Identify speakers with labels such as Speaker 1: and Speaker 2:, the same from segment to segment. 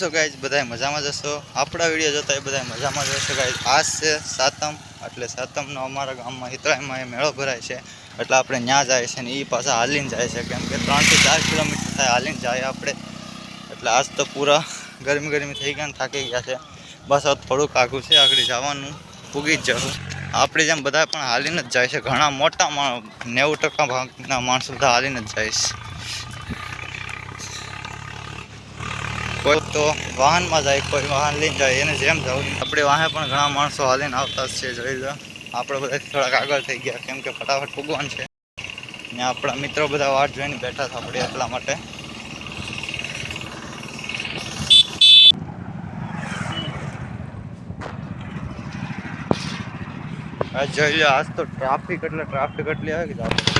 Speaker 1: So guys બધા મજામાં જશો આપણા વીડિયો જોતા એ બધા મજામાં જશો ગાઈઝ આજ છે સાતમ, એટલે સાતમનો અમારા ગામમાં હિતરાયમાં એ મેળો ભરાય છે. એટલે આપણે ત્યાં જાય છે ને એ પાછા હાલીને જાય છે. કેમ કે ત્રણથી ચાર કિલોમીટર થાય હાલીને જાય આપણે. એટલે આજ તો પૂરા ગરમી ગરમી થઈ ગયા ને થાકી ગયા છે. બસ હવે થોડુંક આઘું છે, આગળ જવાનું. પૂગી જ જવું આપણે જેમ બધા પણ હાલીને જ જાય છે. ઘણા મોટા માણસ, નેવું ટકા ભાગના માણસો બધા હાલીને જ જાય છે. કોઈ તો વાહનમાં જાય, કોઈ વાહન લઈને જાય, એને જેમ જવું. આપણે વાહે પણ ઘણા માણસો હાલીને આવતા જ છે, જોઈ લો. આપણે બધા થોડાક આગળ થઈ ગયા, કેમ કે ફટાફટ પૂગવાનું છે. ને આપણા મિત્રો બધા વાટ જોઈને બેઠા હતા આપણે એટલા માટે. જોઈ લો, આજ તો ટ્રાફિક એટલે ટ્રાફિક એટલી આવે કે આપણે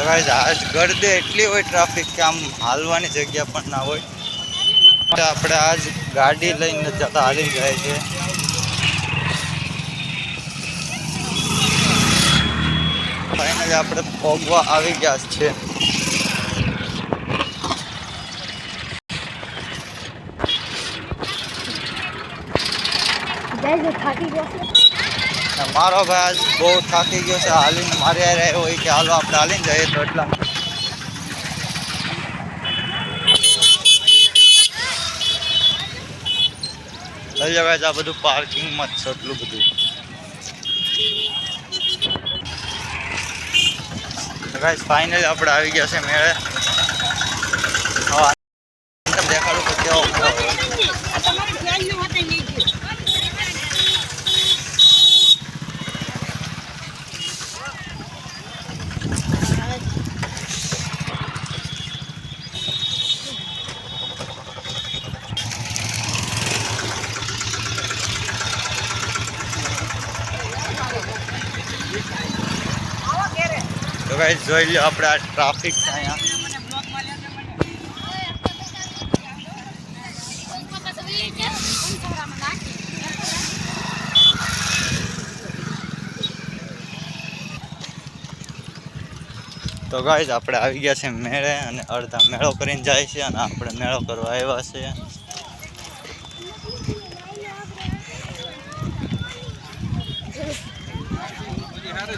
Speaker 1: તો guys, આજ ગરદે એટલી હોય ટ્રાફિક કે આમ હાલવાની જગ્યા પણ ના હોય. આપણે આજ ગાડી લઈને જતા હાલી જાય છે. ફાઇનલી આપણે પગવા આવી ગયા છે.
Speaker 2: થાકી ગયા
Speaker 1: ને મારો ભાઈ આજ બહુ થાકી ગયો છે. હાલીને મારે આવ્યો હોય કે હાલો આપણે હાલીને જઈએ તો એટલા. લઈ જવાય આ બધું પાર્કિંગમાં જ છે એટલું બધું. ફાઇનલી આપણે આવી ગયા છે મેળે હવે અંદર દેખાડું કે કેવો મેળો હોય. તો ગાઈસ જોઈ લો આપણે આ ટ્રાફિક અહીંયા. તો ગાઈસ આપણે આવી ગયા છે મેળે અને અડધા મેળો કરીને જાય છે અને આપણે મેળો કરવા આવ્યા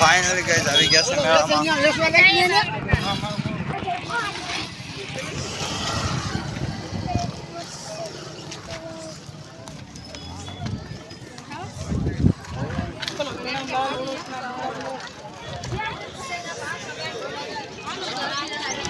Speaker 1: ફાઇનલી ગઈ આવી ગયા છે મેળામાં.